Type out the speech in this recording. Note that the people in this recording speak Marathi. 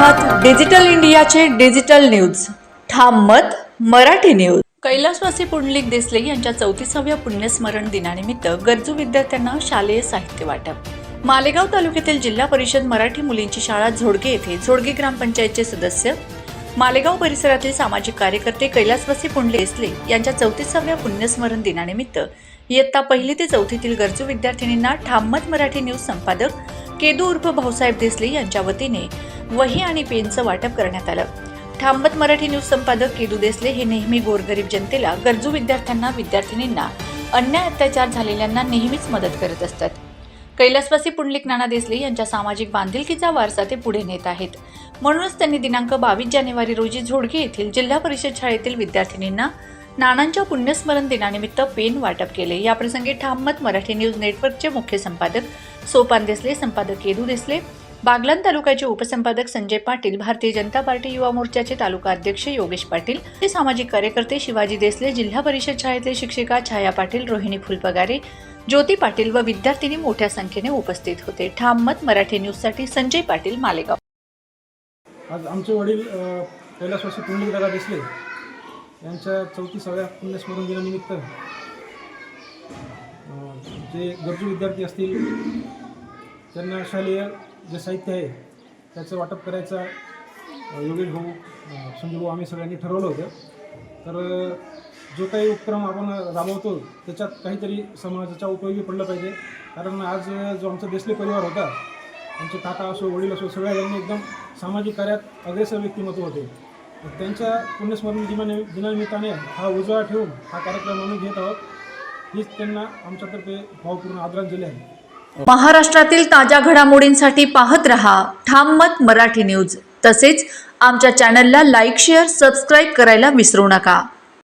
डिजिटल इंडियाचे डिजिटल न्यूज. ठाम मत मराठी न्यूज. कैलासवासी पुंडलिक देसले यांच्या चौतीसाव्या पुण्यस्मरण दिनानिमित्त गरजू विद्यार्थ्यांना शालेय साहित्य वाटप. मालेगाव तालुक्यातील जिल्हा परिषद मराठी मुलींची शाळा झोडगे येथे झोडगे ग्रामपंचायतचे सदस्य मालेगाव परिसरातील सामाजिक कार्यकर्ते कैलासवासी पुंडले देसले यांच्या चौतीसाव्या पुण्यस्मरण दिनानिमित्त इयत्ता पहिली ते चौथीतील गरजू विद्यार्थिनींना ठाममत मराठी न्यूज संपादक केदू उर्फ भाऊसाहेब देसले यांच्या वतीने वही आणि पेनचं वाटप करण्यात आलं. ठाममत मराठी न्यूज संपादक केदू देसले हे नेहमी गोरगरीब जनतेला गरजू विद्यार्थ्यांना विद्यार्थिनींना अन्याय अत्याचार झालेल्यांना नेहमीच मदत करत असतात. कैलासवासी पुंडलिक नाना देसले यांच्या सामाजिक बांधिलकीचा वारसा ते पुढे नेत आहेत. म्हणूनच त्यांनी दिनांक बावीस जानेवारी रोजी झोडगे येथील जिल्हा परिषद शाळेतील विद्यार्थिनींना नानांच्या पुण्यस्मरण दिनानिमित्त पेन वाटप केले. याप्रसंगी ठाममत मराठी न्यूज नेटवर्कचे मुख्य संपादक सोपान देसले संपादक केदू देसले बागलान तालुक्याचे उपसंपादक संजय पाटील भारतीय जनता पार्टी युवा मोर्चाचे तालुका अध्यक्ष योगेश पाटील ते सामाजिक कार्यकर्ते शिवाजी देसले जिल्हा परिषद शाळेतले शिक्षिका छाया पाटील रोहिणी फुलपगारे ज्योती पाटील व विद्यार्थिनी मोठ्या संख्येने उपस्थित होते. ठाम मत मराठी न्यूजसाठी संजय पाटील मालेगाव. आज आमचे वडील कैलासवासी पुंडलिक दिसले. यांच्या चौतीसाव्या पुण्यस्मरण दिनानिमित्त जे गरजू विद्यार्थी असतील त्यांना शालेय जे साहित्य आहे त्याचं वाटप करायचा योगेश भाऊ अ, संजू भाऊ आम्ही सगळ्यांनी ठरवलं होतं. तर जो काही उपक्रम आपण राबवतो त्याच्यात काहीतरी समाजाच्या उपयोगी पडलं पाहिजे. कारण आज जो आमचा देसले परिवार होता आमचे काका असो वडील असो सगळ्या यांनी एकदम सामाजिक कार्यात अग्रेसर व्यक्तिमत्व होते. त्यांच्या पुण्यस्मरण दिनानि दिनानिमित्ताने हा उजवा ठेवून हा कार्यक्रम आम्ही घेत आहोत. हीच त्यांना आमच्यातर्फे भावपूर्ण आदरांजली आहे. महाराष्ट्रातील ताज्या घडामोडींसाठी पाहत रहा ठाम मत मराठी न्यूज. तसेच आमच्या चॅनलला लाईक शेअर सबस्क्राईब करायला विसरू नका.